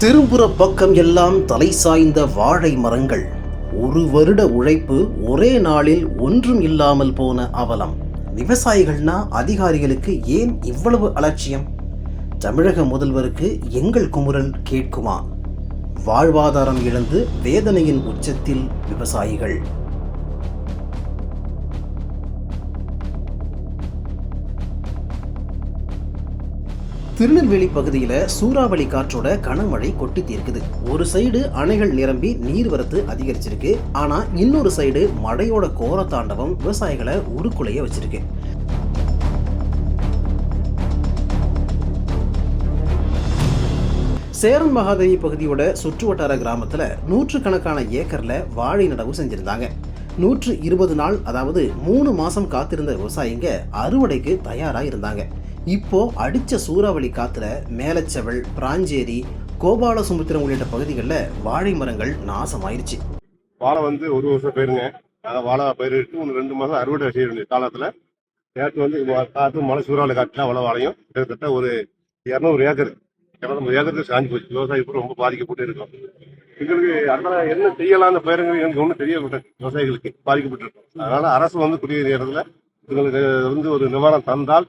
திரும்புற பக்கம் எல்லாம் தலை சாய்ந்த வாழை மரங்கள். ஒரு வருட உழைப்பு ஒரே நாளில் ஒன்றும் இல்லாமல் போன அவலம். விவசாயிகள்னா அதிகாரிகளுக்கு ஏன் இவ்வளவு அலட்சியம்? தமிழக முதல்வருக்கு எங்கள் குமுறல் கேட்குமா? வாழ்வாதாரம் இழந்து வேதனையின் உச்சத்தில் விவசாயிகள். திருநெல்வேலி பகுதியில் சூறாவளி காற்றோட கனமழை கொட்டி தீர்க்குது. ஒரு சைடு அணைகள் நிரம்பி நீர்வரத்து அதிகரிச்சிருக்கு. ஆனா இன்னொரு சைடு மழையோட கோர தாண்டவம் விவசாயிகளை உருக்குலைய வச்சிருக்கு. சேரன் மகாதேவி பகுதியோட சுற்றுவட்டார கிராமத்துல நூற்றுக்கணக்கான ஏக்கர்ல வாழை நடவு செஞ்சிருந்தாங்க. நூற்று இருபது நாள் அதாவது மூணு மாசம் காத்திருந்த விவசாயிங்க அறுவடைக்கு தயாரா இருந்தாங்க. இப்போது அடித்த சூறாவளி காற்றுல மேலச்செவல் பிராஞ்சேரி கோபாலசுமுத்திரம் உள்ளிட்ட பகுதிகளில் வாழை மரங்கள் நாசமாயிருச்சு. வாழை வந்து ஒரு வருஷம் பயிருங்க. அதை வாழை பயிரிட்டு ஒரு ரெண்டு மாதம் அறுவடை செய்ய வேண்டிய காலத்தில் நேற்று வந்து காற்று மழை சூறாவளி காட்டில் அவ்வளோ வாழையும். கிட்டத்தட்ட ஒரு இரநூறு ஏக்கர். இரநூறு ஏக்கருக்கு சாஞ்சி போச்சு. விவசாயி பூரா ரொம்ப பாதிக்கப்பட்டு இருக்கும். எங்களுக்கு அதனால் என்ன செய்யலாம் அந்த பயிருங்கிறது எனக்கு ஒன்றும் தெரியவில்லை. விவசாயிகளுக்கு பாதிக்கப்பட்டிருக்கும் அதனால் அரசு வந்து குடியேறிய இடத்துல எங்களுக்கு வந்து ஒரு நிவாரணம் தந்தால்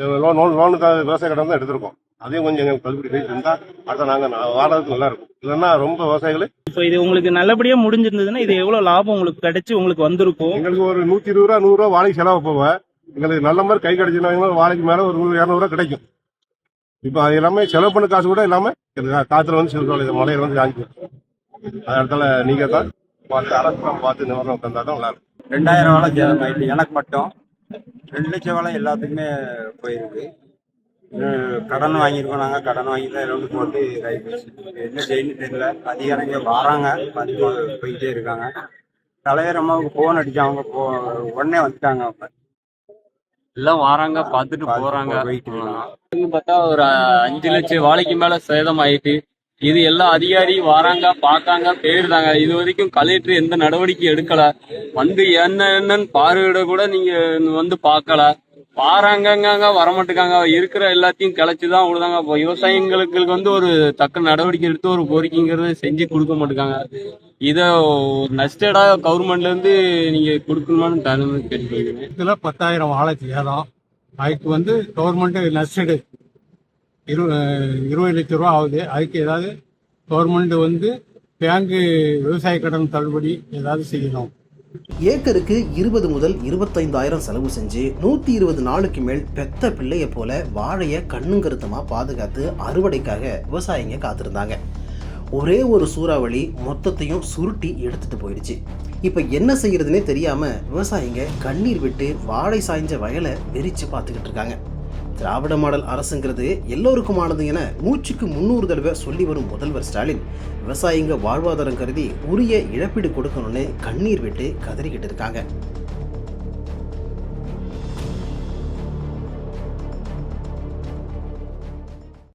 லோன் லோன் லோனுக்காக விவசாய கடன் தான் எடுத்திருக்கோம். அதையும் கொஞ்சம் எங்களுக்கு தள்ளுபடி செய்து தந்தால் அடுத்த நாங்கள் வாழறதுக்கு நல்லா இருக்கும். இல்லைன்னா ரொம்ப விவசாயிகள் இப்போ இது உங்களுக்கு நல்லபடியா முடிஞ்சிருந்ததுன்னா இது எவ்வளவு லாபம் உங்களுக்கு கிடைச்சு உங்களுக்கு வந்திருக்கும் எங்களுக்கு ஒரு நூத்தி இருபது ரூபா நூறு ரூபா வாழைக்கு செலவு போவேன் எங்களுக்கு நல்ல மாதிரி கை கிடைச்சுனா வாழைக்கு மேல ஒரு நூறு இரநூறுவா கிடைக்கும். இப்போ அது எல்லாமே செலவு பண்ண காசு கூட எனக்கு காத்துல வந்து சிறு மலையில வந்து காஞ்சி அது இடத்துல நீங்க தான் பார்த்து அரசு பார்த்து நிவாரணம் தந்தா தான் நல்லா இருக்கும். ரெண்டாயிரம் ஆயிட்டு எனக்கு மட்டும். ரெண்டு லட்சம் வேலை எல்லாத்துக்குமே போயிருக்கு. கடன் வாங்கியிருக்கோம் நாங்கள் கடன் வாங்கி தான் ரெண்டு போட்டு என்ன செய்யணும் தெரியல. அதிகாரிங்க வராங்க. வந்து போயிட்டே இருக்காங்க. தலைவர் அம்மாவுக்கு ஃபோன் அடிச்சாங்க. போ உடனே வந்துட்டாங்க அவங்க எல்லாம் வராங்க. பார்த்துட்டு போறாங்க. பார்த்தா ஒரு அஞ்சு லட்சம் வாழைக்கு மேல சேதம் ஆயிட்டு இது எல்லா அதிகாரி வராங்க பார்த்தாங்க போயிருந்தாங்க இது வரைக்கும் கலெக்டர் எந்த நடவடிக்கை எடுக்கல. வந்து என்ன என்னன்னு பார்வையிட கூட நீங்க வந்து பார்க்கல. பாறாங்கங்க வரமாட்டுக்காங்க இருக்கிற எல்லாத்தையும் கிளச்சிதான் விடுதாங்க. இப்போ விவசாயிங்களுக்கு வந்து ஒரு தக்க நடவடிக்கை எடுத்து ஒரு கோரிக்கைங்கிறத செஞ்சு கொடுக்க மாட்டுக்காங்க இதை நஷ்டடா கவர்மெண்ட்ல இருந்து நீங்க கொடுக்கணுமான்னு தருணம் கேட்டுக்கிறேன் இதில் பத்தாயிரம் வாழை சேதம் அதுக்கு வந்து கவர்மெண்ட்டு நஷ்டடு. இரு இருபது லட்ச ரூபா ஆகுது. அதுக்கு ஏதாவது கவர்மெண்ட் வந்து பேங்கு விவசாய கடன் தள்ளுபடி ஏதாவது செய்யணும். ஏக்கருக்கு இருபது முதல் இருபத்தைந்தாயிரம் செலவு செஞ்சு நூத்தி இருபது நாளுக்கு மேல் பெத்த பிள்ளைய போல வாழைய கண்ணுங்கருத்தமா பாதுகாத்து அறுவடைக்காக விவசாயிங்க காத்திருந்தாங்க. ஒரே ஒரு சூறாவளி மொத்தத்தையும் சுருட்டி எடுத்துட்டு போயிடுச்சு. இப்ப என்ன செய்யறதுனே தெரியாம விவசாயிங்க கண்ணீர் விட்டு வாழை சாய்ஞ்ச வயலை வெறிச்சு பார்த்துக்கிட்டு இருக்காங்க. திராவிட மாடல் அரசுங்கிறது எல்லோருக்குமானது என மூச்சுக்கு முன்னூறு தடவை சொல்லி வரும் முதல்வர் ஸ்டாலின் விவசாயிங்க வாழ்வாதாரம் கருதி உரிய இழப்பீடு கொடுக்கணும்னு கண்ணீர் விட்டு கதறிக்கிட்டு இருக்காங்க.